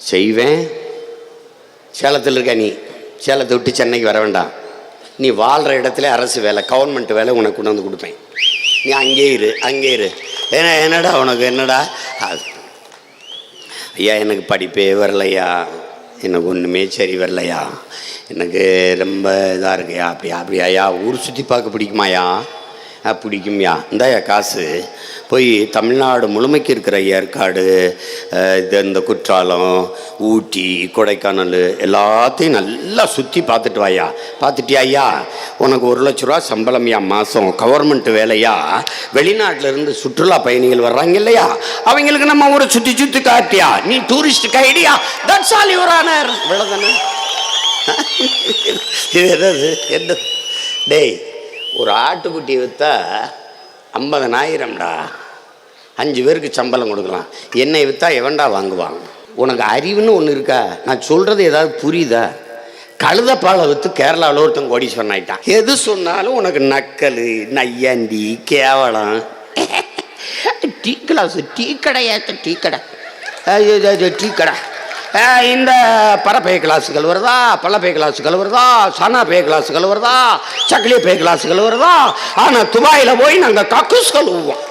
செய்வேன். சேலத்தில் இருக்க நீ சேலத்தை விட்டு சென்னைக்கு வர வேண்டாம். நீ வாழ்கிற இடத்துல அரசு வேலை கவர்மெண்ட் வேலை உனக்கு கொண்டு வந்து கொடுப்பேன். நீ அங்கே இரு அங்கே இரு. ஏன்னா என்னடா உனக்கு என்னடா? ஐயா எனக்கு படிப்பே வரலையா? எனக்கு ஒன்றுமே சரி வரலையா? எனக்கு ரொம்ப இதாக இருக்குயா? அப்படியா அப்படியாயா? ஊர் சுற்றி பார்க்க பிடிக்குமாயா? பிடிக்கும்யா இந்தாயா காசு. போய் தமிழ்நாடு முழுமைக்கு இருக்கிற ஏற்காடு இது இந்த குற்றாலம் ஊட்டி கொடைக்கானல் எல்லாத்தையும் நல்லா சுற்றி பார்த்துட்டு வாயா. பார்த்துட்டியா ஐயா உனக்கு ஒரு லட்ச ரூபா சம்பளம்யா மாதம் கவர்மெண்ட் வேலையா? வெளிநாட்டிலேருந்து சுற்றுலா பயணிகள் வர்றாங்க இல்லையா? அவங்களுக்கு நம்ம ஊரை சுற்றி சுற்றி காட்டியா? நீ டூரிஸ்ட் கைடியா தட்ஸ் ஆல் யுவர் ஆனர் இவ்வளோதானே இது என்னது? என்ன டேய் ஒரு ஆட்டுக்குட்டி விற்றா ஐம்பதனாயிரம்டா. அஞ்சு பேருக்கு சம்பளம் கொடுக்கலாம். என்னை விற்றா எவன்டா வாங்குவான்? உனக்கு அறிவுன்னு ஒன்று இருக்கா? நான் சொல்கிறது ஏதாவது புரியுதா? கழுதப்பாலை விற்று கேரளாவில் ஒருத்தன் கோடீஸ்வரன் ஆகிட்டான் எது சொன்னாலும் உனக்கு நக்கல் நையாண்டி கேவலம். டீ கிளாஸ் டீ கடையாத்த டீ கடை? டீ கடை. இந்த பறப்பை கிளாஸுகள் வருதா பள்ளப்பை கிளாஸுகள் வருதா சனா பே கிளாஸுகள் வருதா சக்லி பே கிளாஸுகள் வருதா ஆனால் துபாயில் போய் நாங்கள் கக்கூஸ் கழுவுவோம்.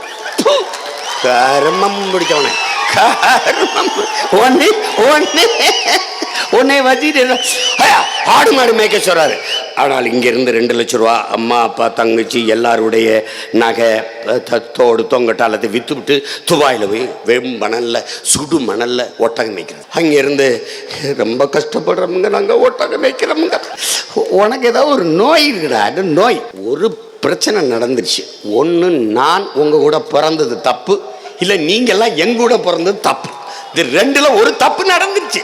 கருமம் பிடிச்சவனே கருமம் ஒன்று ஒன்று உன்னை வச்சுட்டு ஆடு மாடு மேய்க்க சொல்றாரு. ஆனால் இங்கிருந்து ரெண்டு லட்ச ரூபா அம்மா அப்பா தங்கச்சி எல்லாருடைய நகை த- தோடு தொங்கட்டாலத்தை விற்றுவிட்டு துபாயில் போய் வெறும் மணல்ல சுடு மணல்ல ஒட்டகம் மேய்க்கிறது. அங்கிருந்து ரொம்ப கஷ்டப்படுறவங்க நாங்கள் ஒட்டகம் மேய்க்கிறவங்க. உனக்கு ஏதாவது ஒரு நோய் இருக்குடா அது நோய். ஒரு பிரச்சனை நடந்துருச்சு. ஒன்று நான் உங்கள் கூட பிறந்தது தப்பு. இல்லை நீங்கள்லாம் எங்கூட பிறந்தது தப்பு. இது ரெண்டில் ஒரு தப்பு நடந்துருச்சு.